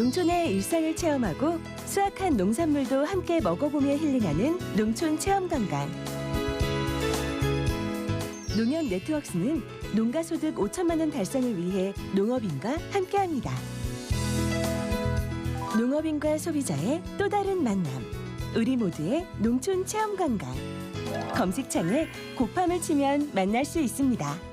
농촌의 일상을 체험하고 수확한 농산물도 함께 먹어보며 힐링하는 농촌 체험 관광. 농협 네트워크스는 농가 소득 5천만 원 달성을 위해 농업인과 함께합니다. 농업인과 소비자의 또 다른 만남. 우리 모두의 농촌 체험 관광. 검색창에 곱함을 치면 만날 수 있습니다.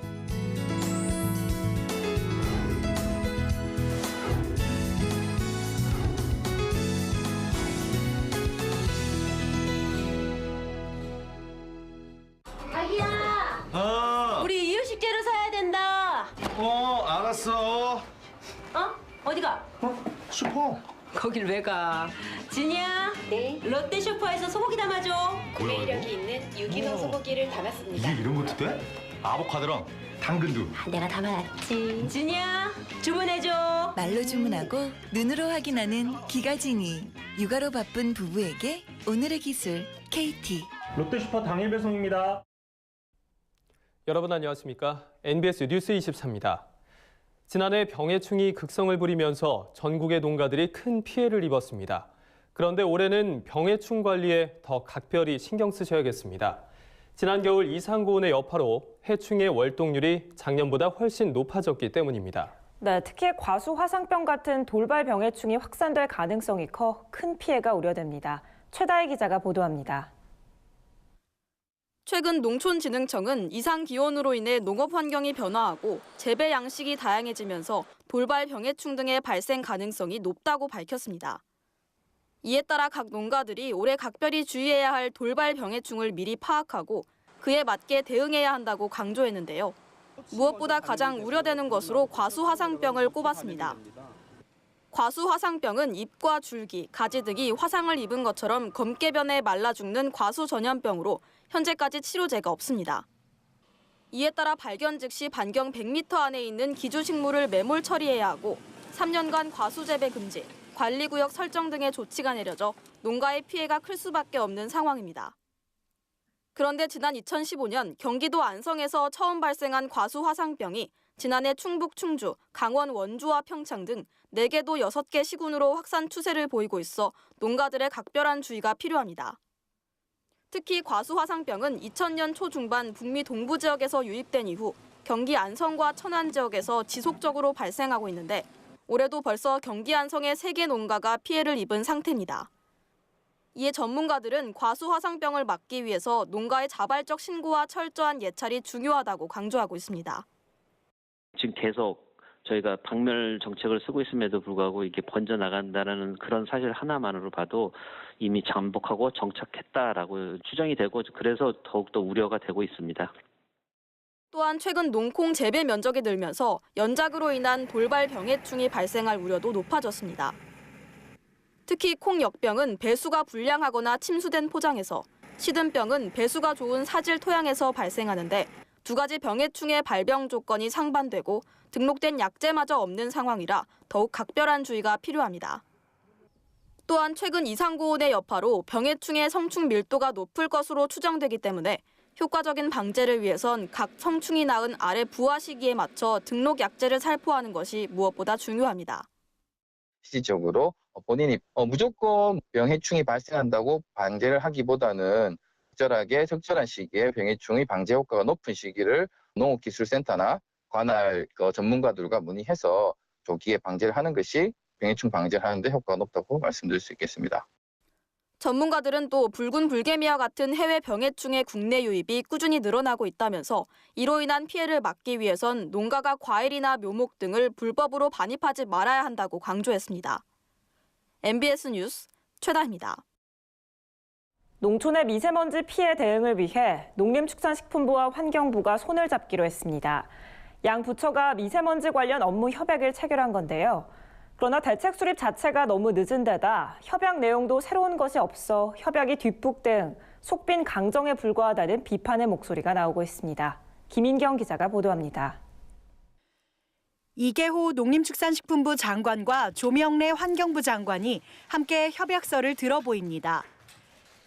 거길 왜 가? 진이야. 네, 롯데 쇼퍼에서 소고기 담아줘. 구매력이 있는 유기농 오. 소고기를 담았습니다. 이게 이런 것도 돼? 아보카도랑 당근도. 아, 내가 담아놨지. 진이야, 주문해줘. 말로 주문하고 눈으로 확인하는 기가진이 육아로 바쁜 부부에게 오늘의 기술 KT 롯데슈퍼 당일 배송입니다. 여러분 안녕하십니까? NBS 뉴스 24입니다. 지난해 병해충이 극성을 부리면서 전국의 농가들이 큰 피해를 입었습니다. 그런데 올해는 병해충 관리에 더 각별히 신경 쓰셔야겠습니다. 지난 겨울 이상고온의 여파로 해충의 월동률이 작년보다 훨씬 높아졌기 때문입니다. 네, 특히 과수 화상병 같은 돌발 병해충이 확산될 가능성이 커 큰 피해가 우려됩니다. 최다혜 기자가 보도합니다. 최근 농촌진흥청은 이상 기온으로 인해 농업 환경이 변화하고 재배 양식이 다양해지면서 돌발 병해충 등의 발생 가능성이 높다고 밝혔습니다. 이에 따라 각 농가들이 올해 각별히 주의해야 할 돌발 병해충을 미리 파악하고 그에 맞게 대응해야 한다고 강조했는데요. 무엇보다 가장 우려되는 것으로 과수화상병을 꼽았습니다. 과수화상병은 잎과 줄기, 가지 등이 화상을 입은 것처럼 검게 변해 말라 죽는 과수 전염병으로 현재까지 치료제가 없습니다. 이에 따라 발견 즉시 반경 100m 안에 있는 기주식물을 매몰 처리해야 하고 3년간 과수 재배 금지, 관리구역 설정 등의 조치가 내려져 농가의 피해가 클 수밖에 없는 상황입니다. 그런데 지난 2015년 경기도 안성에서 처음 발생한 과수 화상병이 지난해 충북 충주, 강원 원주와 평창 등 4개도 6개 시군으로 확산 추세를 보이고 있어 농가들의 각별한 주의가 필요합니다. 특히 과수화상병은 2000년 초중반 북미 동부 지역에서 유입된 이후 경기 안성과 천안 지역에서 지속적으로 발생하고 있는데 올해도 벌써 경기 안성의 3개 농가가 피해를 입은 상태입니다. 이에 전문가들은 과수화상병을 막기 위해서 농가의 자발적 신고와 철저한 예찰이 중요하다고 강조하고 있습니다. 지금 계속 저희가 박멸 정책을 쓰고 있음에도 불구하고 이게 번져 나간다는 그런 사실 하나만으로 봐도 이미 잠복하고 정착했다라고 추정이 되고 그래서 더욱더 우려가 되고 있습니다. 또한 최근 농콩 재배 면적이 늘면서 연작으로 인한 돌발 병해충이 발생할 우려도 높아졌습니다. 특히 콩 역병은 배수가 불량하거나 침수된 포장에서, 시든병은 배수가 좋은 사질 토양에서 발생하는데 두 가지 병해충의 발병 조건이 상반되고 등록된 약제마저 없는 상황이라 더욱 각별한 주의가 필요합니다. 또한 최근 이상고온의 여파로 병해충의 성충 밀도가 높을 것으로 추정되기 때문에 효과적인 방제를 위해선 각 성충이 낳은 알의 부화 시기에 맞춰 등록 약제를 살포하는 것이 무엇보다 중요합니다. 실질적으로 본인이 어, 무조건 병해충이 발생한다고 방제를 하기보다는 적절하게 적절한 시기에 병해충의 방제 효과가 높은 시기를 농업기술센터나 관할 그 전문가들과 문의해서 조기에 방제를 하는 것이 병해충 방제를 하는데 효과가 높다고 말씀드릴 수 있겠습니다. 전문가들은 또 붉은 불개미와 같은 해외 병해충의 국내 유입이 꾸준히 늘어나고 있다면서 이로 인한 피해를 막기 위해선 농가가 과일이나 묘목 등을 불법으로 반입하지 말아야 한다고 강조했습니다. MBS 뉴스 최다입니다. 농촌의 미세먼지 피해 대응을 위해 농림축산식품부와 환경부가 손을 잡기로 했습니다. 양 부처가 미세먼지 관련 업무 협약을 체결한 건데요. 그러나 대책 수립 자체가 너무 늦은 데다 협약 내용도 새로운 것이 없어 협약이 뒷북 대응, 속빈 강정에 불과하다는 비판의 목소리가 나오고 있습니다. 김인경 기자가 보도합니다. 이계호 농림축산식품부 장관과 조명래 환경부 장관이 함께 협약서를 들어보입니다.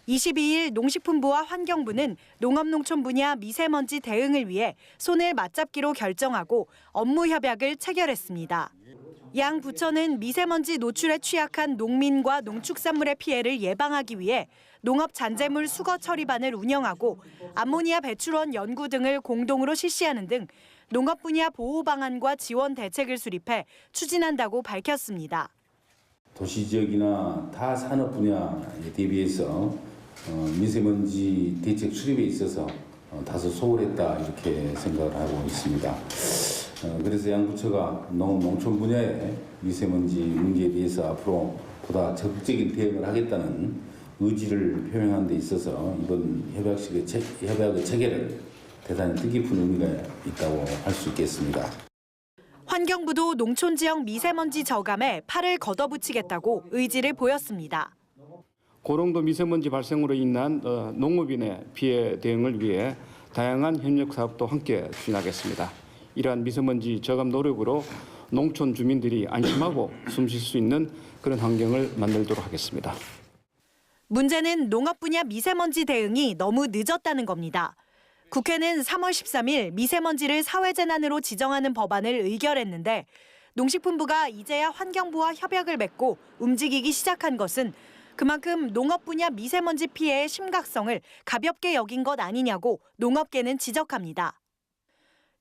22일 농식품부와 환경부는 농업농촌 분야 미세먼지 대응을 위해 손을 맞잡기로 결정하고 업무 협약을 체결했습니다. 양 부처는 미세먼지 노출에 취약한 농민과 농축산물의 피해를 예방하기 위해 농업 잔재물 수거 처리반을 운영하고 암모니아 배출원 연구 등을 공동으로 실시하는 등 농업 분야 보호 방안과 지원 대책을 수립해 추진한다고 밝혔습니다. 도시 지역이나 타 산업 분야에 대비해서 어, 미세먼지 대책 수립에 있어서 어, 다소 소홀했다 이렇게 생각을 하고 있습니다. 어, 그래서 양 부처가 농업 농촌 분야의 미세먼지 문제에 대해서 앞으로 보다 적극적인 대응을 하겠다는 의지를 표명한 데 있어서 이번 협약식의 체, 협약의 체결은 대단히 뜻깊은 의미가 있다고 할 수 있겠습니다. 환경부도 농촌 지역 미세먼지 저감에 팔을 걷어붙이겠다고 의지를 보였습니다. 고농도 미세먼지 발생으로 인한 어, 농업인의 피해 대응을 위해 다양한 협력 사업도 함께 추진하겠습니다. 이러한 미세먼지 저감 노력으로 농촌 주민들이 안심하고 숨 쉴 수 있는 그런 환경을 만들도록 하겠습니다. 문제는 농업 분야 미세먼지 대응이 너무 늦었다는 겁니다. 국회는 3월 13일 미세먼지를 사회재난으로 지정하는 법안을 의결했는데 농식품부가 이제야 환경부와 협약을 맺고 움직이기 시작한 것은 그만큼 농업 분야 미세먼지 피해의 심각성을 가볍게 여긴 것 아니냐고 농업계는 지적합니다.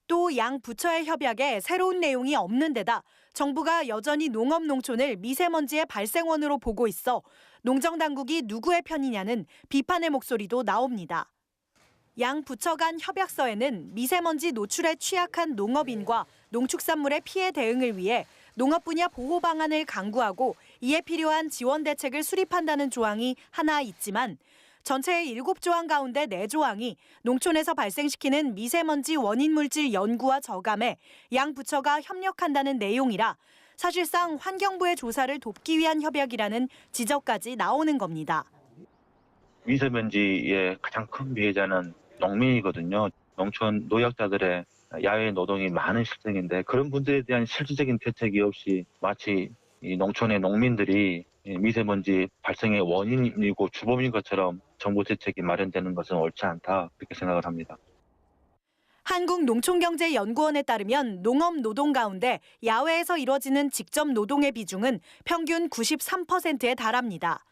또 양 부처의 협약에 새로운 내용이 없는 데다 정부가 여전히 농업 농촌을 미세먼지의 발생원으로 보고 있어 농정 당국이 누구의 편이냐는 비판의 목소리도 나옵니다. 양 부처 간 협약서에는 미세먼지 노출에 취약한 농업인과 농축산물의 피해 대응을 위해 농업 분야 보호 방안을 강구하고 이에 필요한 지원 대책을 수립한다는 조항이 하나 있지만 전체의 7조항 가운데 4조항이 농촌에서 발생시키는 미세먼지 원인 물질 연구와 저감에 양 부처가 협력한다는 내용이라 사실상 환경부의 조사를 돕기 위한 협약이라는 지적까지 나오는 겁니다. 미세먼지의 가장 큰 피해자는 농민이거든요. 농촌 노약자들의 야외 노동이 많은 실정인데 그런 분들에 대한 실질적인 대책이 없이 마치 이 농촌의 농민들이 이 미세먼지 발생의 원인이고 주범인 것처럼 정부 대책이 마련되는 것은 옳지 않다 그렇게 생각을 합니다. 한국농촌경제연구원에 따르면 농업 노동 가운데 야외에서 이뤄지는 직접 노동의 비중은 평균 93%에 달합니다.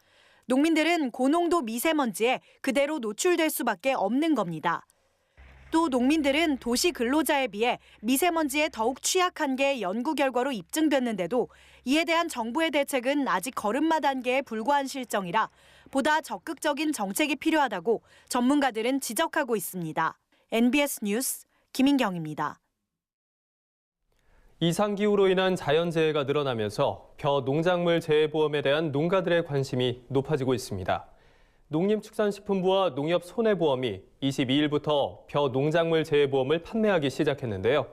농민들은 고농도 미세먼지에 그대로 노출될 수밖에 없는 겁니다. 또 농민들은 도시 근로자에 비해 미세먼지에 더욱 취약한 게 연구 결과로 입증됐는데도 이에 대한 정부의 대책은 아직 걸음마 단계에 불과한 실정이라 보다 적극적인 정책이 필요하다고 전문가들은 지적하고 있습니다. NBS 뉴스 김인경입니다. 이상기후로 인한 자연재해가 늘어나면서 벼 농작물 재해보험에 대한 농가들의 관심이 높아지고 있습니다. 농림축산식품부와 농협손해보험이 22일부터 벼 농작물 재해보험을 판매하기 시작했는데요.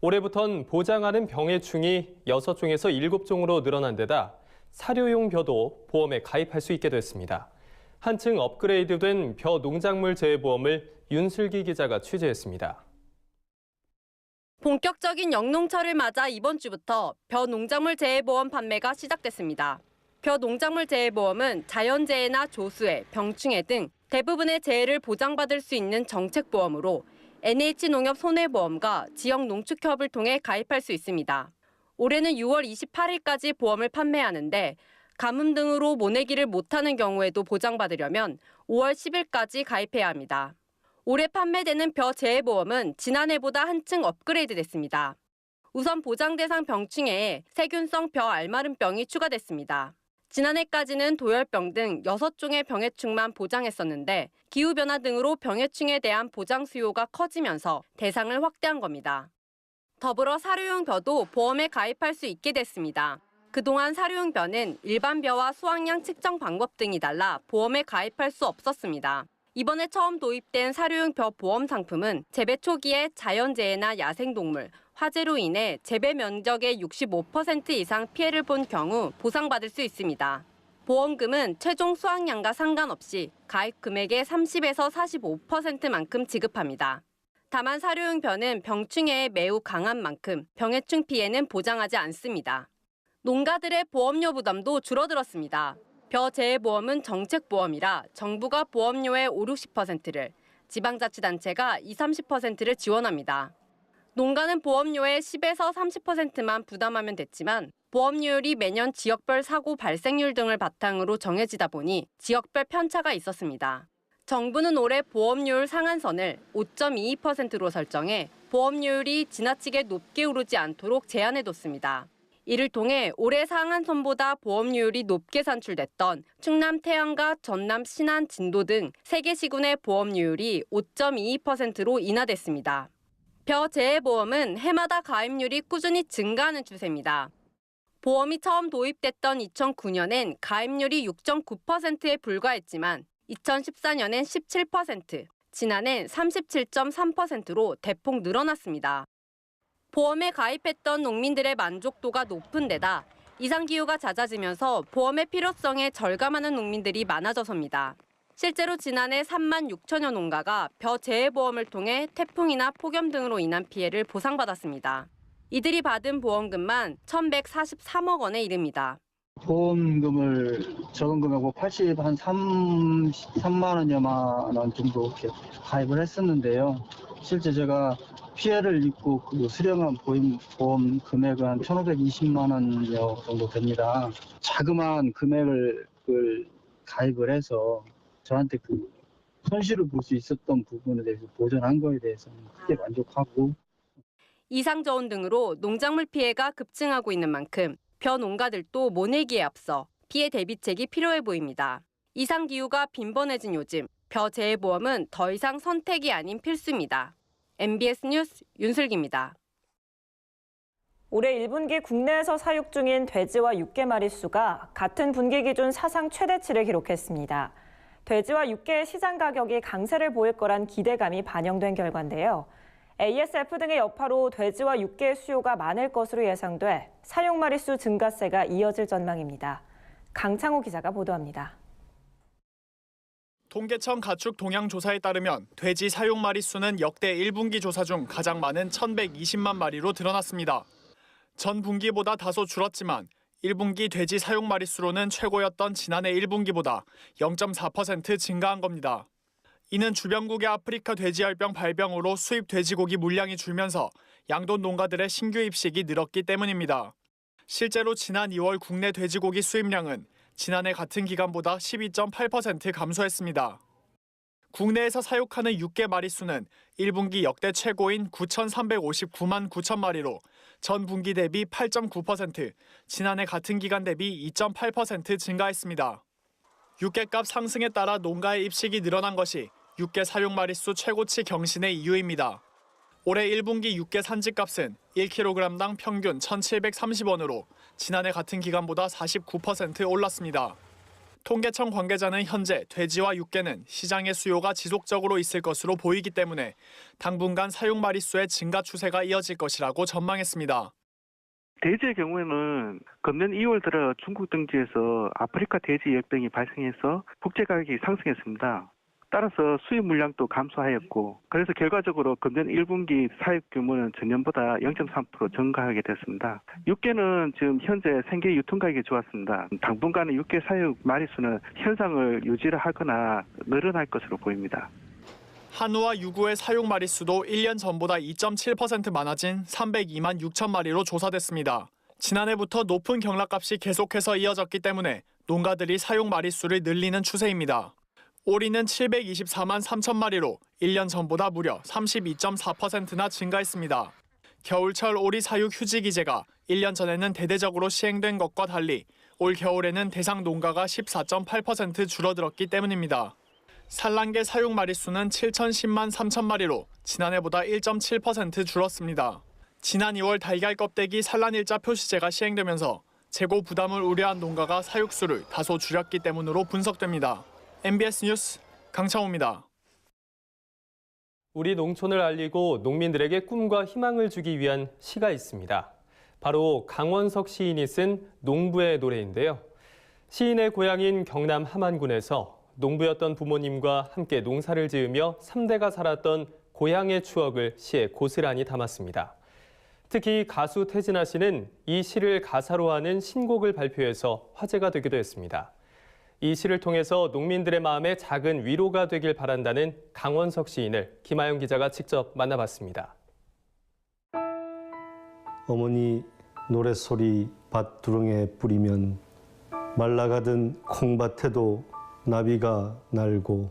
올해부턴 보장하는 병해충이 6종에서 7종으로 늘어난 데다 사료용 벼도 보험에 가입할 수 있게 됐습니다. 한층 업그레이드된 벼 농작물 재해보험을 윤슬기 기자가 취재했습니다. 본격적인 영농철을 맞아 이번 주부터 벼 농작물 재해보험 판매가 시작됐습니다. 벼 농작물 재해보험은 자연재해나 조수해, 병충해 등 대부분의 재해를 보장받을 수 있는 정책보험으로 NH농협 손해보험과 지역 농축협을 통해 가입할 수 있습니다. 올해는 6월 28일까지 보험을 판매하는데 가뭄 등으로 모내기를 못하는 경우에도 보장받으려면 5월 10일까지 가입해야 합니다. 올해 판매되는 벼 재해보험은 지난해보다 한층 업그레이드됐습니다. 우선 보장 대상 병충해에 세균성 벼 알마름병이 추가됐습니다. 지난해까지는 도열병 등 6종의 병해충만 보장했었는데 기후변화 등으로 병해충에 대한 보장 수요가 커지면서 대상을 확대한 겁니다. 더불어 사료용 벼도 보험에 가입할 수 있게 됐습니다. 그동안 사료용 벼는 일반 벼와 수확량 측정 방법 등이 달라 보험에 가입할 수 없었습니다. 이번에 처음 도입된 사료용 벼 보험 상품은 재배 초기에 자연재해나 야생동물, 화재로 인해 재배 면적의 65% 이상 피해를 본 경우 보상받을 수 있습니다. 보험금은 최종 수확량과 상관없이 가입 금액의 30에서 45%만큼 지급합니다. 다만 사료용 벼는 병충해에 매우 강한 만큼 병해충 피해는 보장하지 않습니다. 농가들의 보험료 부담도 줄어들었습니다. 벼 재해보험은 정책보험이라 정부가 보험료의 5, 60%를, 지방자치단체가 2, 30%를 지원합니다. 농가는 보험료의 10에서 30%만 부담하면 됐지만 보험료율이 매년 지역별 사고 발생률 등을 바탕으로 정해지다 보니 지역별 편차가 있었습니다. 정부는 올해 보험료율 상한선을 5.22%로 설정해 보험료율이 지나치게 높게 오르지 않도록 제한해뒀습니다. 이를 통해 올해 상한선보다 보험료율이 높게 산출됐던 충남 태안과 전남 신안 진도 등 3개 시군의 보험료율이 5.22%로 인하됐습니다. 벼재해보험은 해마다 가입률이 꾸준히 증가하는 추세입니다. 보험이 처음 도입됐던 2009년엔 가입률이 6.9%에 불과했지만 2014년엔 17%, 지난해 37.3%로 대폭 늘어났습니다. 보험에 가입했던 농민들의 만족도가 높은 데다 이상 기후가 잦아지면서 보험의 필요성에 절감하는 농민들이 많아져서입니다. 실제로 지난해 3만 6천여 농가가 벼 재해보험을 통해 태풍이나 폭염 등으로 인한 피해를 보상받았습니다. 이들이 받은 보험금만 1,143억 원에 이릅니다. 보험금을 적은 금액으로 80, 한 3, 3만 원여만 원 정도 이렇게 가입을 했었는데요. 실제 제가 피해를 입고 그 수령한 보험, 금액은 한 1,520만 원여 정도 됩니다. 자그마한 금액을 그 가입을 해서 저한테 그 손실을 볼 수 있었던 부분에 대해서 보전한 거에 대해서는 크게 만족하고 이상 저온 등으로 농작물 피해가 급증하고 있는 만큼 벼 농가들도 모내기에 앞서 피해 대비책이 필요해 보입니다. 이상 기후가 빈번해진 요즘 벼 재해 보험은 더 이상 선택이 아닌 필수입니다. MBS 뉴스 윤슬기입니다. 올해 1분기 국내에서 사육 중인 돼지와 육개 마리수가 같은 분기 기준 사상 최대치를 기록했습니다. 돼지와 육개의 시장 가격이 강세를 보일 거란 기대감이 반영된 결과인데요. ASF 등의 여파로 돼지와 육개의 수요가 많을 것으로 예상돼 사육 마리수 증가세가 이어질 전망입니다. 강창호 기자가 보도합니다. 통계청 가축 동향 조사에 따르면 돼지 사육 마리 수는 역대 1분기 조사 중 가장 많은 1,120만 마리로 드러났습니다. 전 분기보다 다소 줄었지만 1분기 돼지 사육 마리 수로는 최고였던 지난해 1분기보다 0.4% 증가한 겁니다. 이는 주변국의 아프리카 돼지열병 발병으로 수입 돼지고기 물량이 줄면서 양돈 농가들의 신규 입식이 늘었기 때문입니다. 실제로 지난 2월 국내 돼지고기 수입량은 지난해 같은 기간보다 12.8% 감소했습니다. 국내에서 사육하는 육개 마리수는 1분기 역대 최고인 9,359만 9천 마리로 전 분기 대비 8.9%, 지난해 같은 기간 대비 2.8% 증가했습니다. 육개값 상승에 따라 농가의 입식이 늘어난 것이 육개 사육 마리수 최고치 경신의 이유입니다. 올해 1분기 육개 산지값은 1kg당 평균 1,730원으로 지난해 같은 기간보다 49% 올랐습니다. 통계청 관계자는 현재 돼지와 육개는 시장의 수요가 지속적으로 있을 것으로 보이기 때문에 당분간 사육 마리수의 증가 추세가 이어질 것이라고 전망했습니다. 돼지의 경우에는 금년 2월 들어 중국 등지에서 아프리카 돼지 열병이 발생해서 국제 가격이 상승했습니다. 따라서 수입 물량도 감소하였고 그래서 결과적으로 금년 1분기 사육 규모는 전년보다 0.3% 증가하게 됐습니다. 육개는 지금 현재 생계 유통 가격이 좋았습니다. 당분간은 육개 사육 마리수는 현상을 유지를 하거나 늘어날 것으로 보입니다. 한우와 유구의 사육 마리수도 1년 전보다 2.7% 많아진 302만 6천 마리로 조사됐습니다. 지난해부터 높은 경락값이 계속해서 이어졌기 때문에 농가들이 사육 마리수를 늘리는 추세입니다. 오리는 724만 3천 마리로 1년 전보다 무려 32.4%나 증가했습니다. 겨울철 오리 사육 휴지 기제가 1년 전에는 대대적으로 시행된 것과 달리 올 겨울에는 대상 농가가 14.8% 줄어들었기 때문입니다. 산란계 사육 마리수는 7,010만 3천 마리로 지난해보다 1.7% 줄었습니다. 지난 2월 달걀 껍데기 산란 일자 표시제가 시행되면서 재고 부담을 우려한 농가가 사육수를 다소 줄였기 때문으로 분석됩니다. MBS 뉴스 강창호입니다. 우리 농촌을 알리고 농민들에게 꿈과 희망을 주기 위한 시가 있습니다. 바로 강원석 시인이 쓴 농부의 노래인데요. 시인의 고향인 경남 함안군에서 농부였던 부모님과 함께 농사를 지으며 3대가 살았던 고향의 추억을 시에 고스란히 담았습니다. 특히 가수 태진아 씨는 이 시를 가사로 하는 신곡을 발표해서 화제가 되기도 했습니다. 이 시를 통해서 농민들의 마음에 작은 위로가 되길 바란다는 강원석 시인을 김아영 기자가 직접 만나봤습니다. 어머니 노랫소리 밭 두렁에 뿌리면 말라가던 콩밭에도 나비가 날고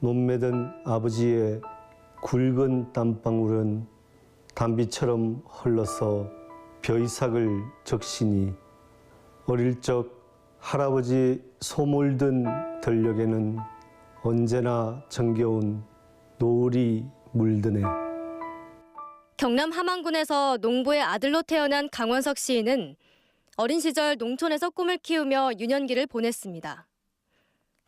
논매던 아버지의 굵은 땀방울은 단비처럼 흘러서 벼이삭을 적시니 어릴 적 할아버지 소몰든 들녘에는 언제나 정겨운 노을이 물드네. 경남 함안군에서 농부의 아들로 태어난 강원석 시인은 어린 시절 농촌에서 꿈을 키우며 유년기를 보냈습니다.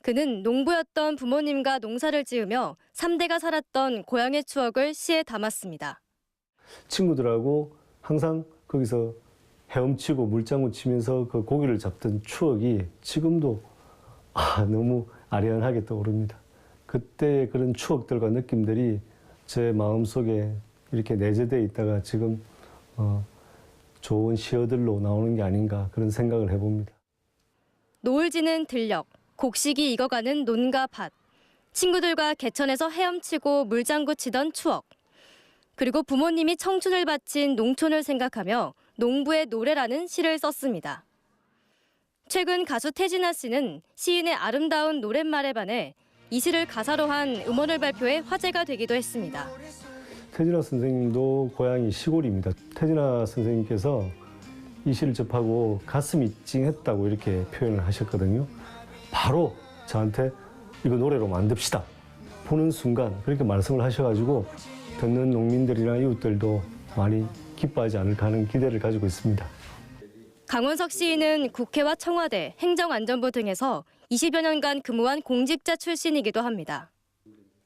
그는 농부였던 부모님과 농사를 지으며 3대가 살았던 고향의 추억을 시에 담았습니다. 친구들하고 항상 거기서 헤엄치고 물장구 치면서 그 고기를 잡던 추억이 지금도 아, 너무 아련하게 떠오릅니다. 그때 그런 추억들과 느낌들이 제 마음속에 이렇게 내재되어 있다가 지금 어, 좋은 시어들로 나오는 게 아닌가 그런 생각을 해봅니다. 노을 지는 들녘, 곡식이 익어가는 논과 밭, 친구들과 개천에서 헤엄치고 물장구 치던 추억, 그리고 부모님이 청춘을 바친 농촌을 생각하며 농부의 노래라는 시를 썼습니다. 최근 가수 태진아 씨는 시인의 아름다운 노랫말에 반해 이 시를 가사로 한 음원을 발표해 화제가 되기도 했습니다. 태진아 선생님도 고향이 시골입니다. 태진아 선생님께서 이 시를 접하고 가슴이 찡했다고 이렇게 표현을 하셨거든요. 바로 저한테 이거 노래로 만듭시다. 보는 순간 그렇게 말씀을 하셔가지고 듣는 농민들이나 이웃들도 많이 기뻐하지 않을까 하는 기대를 가지고 있습니다. 강원석 시인은 국회와 청와대, 행정안전부 등에서 20여 년간 근무한 공직자 출신이기도 합니다.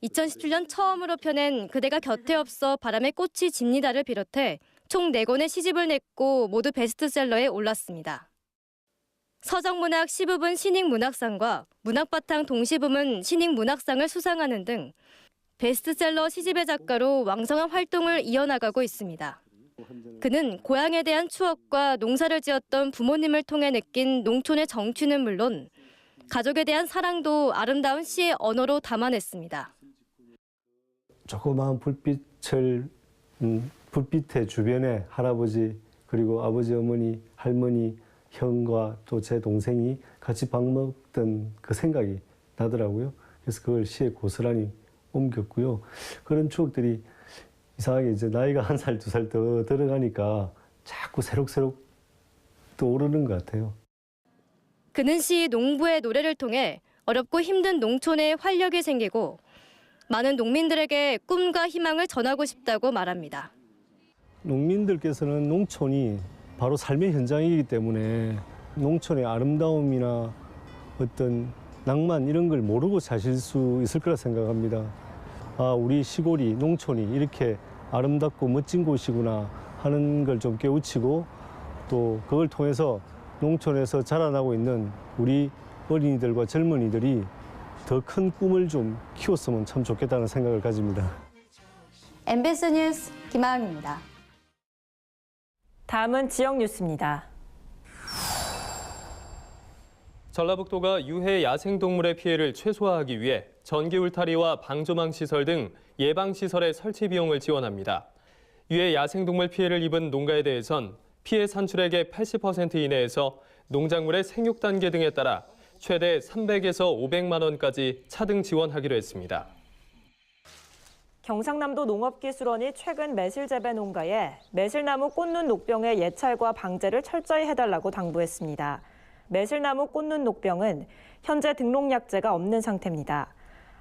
2017년 처음으로 펴낸 그대가 곁에 없어 바람에 꽃이 집니다를 비롯해 총 4권의 시집을 냈고 모두 베스트셀러에 올랐습니다. 서정문학 15분 신익문학상과 문학바탕 동시부문 신익문학상을 수상하는 등 베스트셀러 시집의 작가로 왕성한 활동을 이어나가고 있습니다. 그는 고향에 대한 추억과 농사를 지었던 부모님을 통해 느낀 농촌의 정취는 물론 가족에 대한 사랑도 아름다운 시의 언어로 담아냈습니다. 조그마한 불빛을 음, 불빛의 주변에 할아버지 그리고 아버지 어머니 할머니 형과 또 제 동생이 같이 밥 먹던 그 생각이 나더라고요. 그래서 그걸 시에 고스란히 옮겼고요. 그런 추억들이 이상하게 이제 나이가 한 살 두 살 더 들어가니까 자꾸 새록새록 떠오르는 것 같아요. 그는 시 농부의 노래를 통해 어렵고 힘든 농촌에 활력이 생기고 많은 농민들에게 꿈과 희망을 전하고 싶다고 말합니다. 농민들께서는 농촌이 바로 삶의 현장이기 때문에 농촌의 아름다움이나 어떤 낭만 이런 걸 모르고 사실 수 있을 거라 생각합니다. 아, 우리 시골이 농촌이 이렇게 아름답고 멋진 곳이구나 하는 걸 좀 깨우치고 또 그걸 통해서 농촌에서 자라나고 있는 우리 어린이들과 젊은이들이 더 큰 꿈을 좀 키웠으면 참 좋겠다는 생각을 가집니다. MBC 뉴스 김하영입니다. 다음은 지역 뉴스입니다. 전라북도가 유해 야생동물의 피해를 최소화하기 위해 전기 울타리와 방조망 시설 등 예방 시설의 설치 비용을 지원합니다. 유해 야생동물 피해를 입은 농가에 대해선 피해 산출액의 80% 이내에서 농작물의 생육 단계 등에 따라 최대 300에서 500만 원까지 차등 지원하기로 했습니다. 경상남도 농업기술원이 최근 매실 재배 농가에 매실나무 꽃눈 녹병의 예찰과 방제를 철저히 해달라고 당부했습니다. 매실나무 꽃눈 녹병은 현재 등록약제가 없는 상태입니다.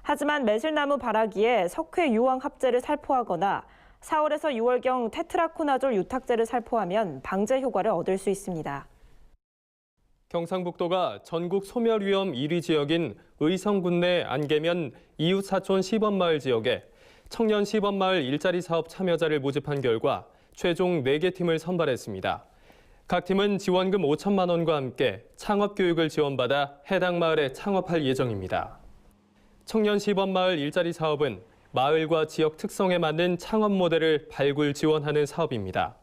하지만 매실나무 발아기에 석회 유황 합제를 살포하거나 4월에서 6월경 테트라코나졸 유탁제를 살포하면 방제 효과를 얻을 수 있습니다. 경상북도가 전국 소멸 위험 1위 지역인 의성군 내 안개면 이웃 사촌 시범마을 지역에 청년 시범마을 일자리 사업 참여자를 모집한 결과 최종 4개 팀을 선발했습니다. 각 팀은 지원금 5천만 원과 함께 창업 교육을 지원받아 해당 마을에 창업할 예정입니다. 청년 시범마을 일자리 사업은 마을과 지역 특성에 맞는 창업 모델을 발굴 지원하는 사업입니다.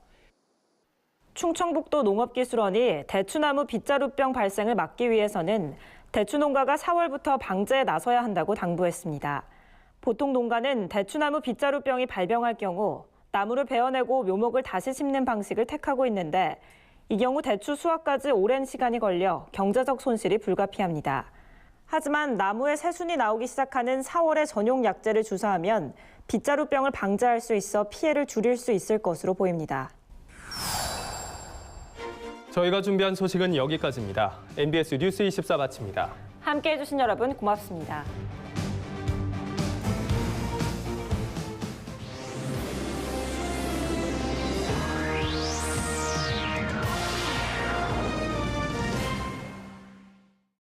충청북도 농업기술원이 대추나무 빗자루병 발생을 막기 위해서는 대추 농가가 4월부터 방제에 나서야 한다고 당부했습니다. 보통 농가는 대추나무 빗자루병이 발병할 경우 나무를 베어내고 묘목을 다시 심는 방식을 택하고 있는데 이 경우 대추 수확까지 오랜 시간이 걸려 경제적 손실이 불가피합니다. 하지만 나무에 새순이 나오기 시작하는 4월에 전용 약재를 주사하면 빗자루병을 방지할 수 있어 피해를 줄일 수 있을 것으로 보입니다. 저희가 준비한 소식은 여기까지입니다. NBS 뉴스 24 마칩니다. 함께해 주신 여러분 고맙습니다.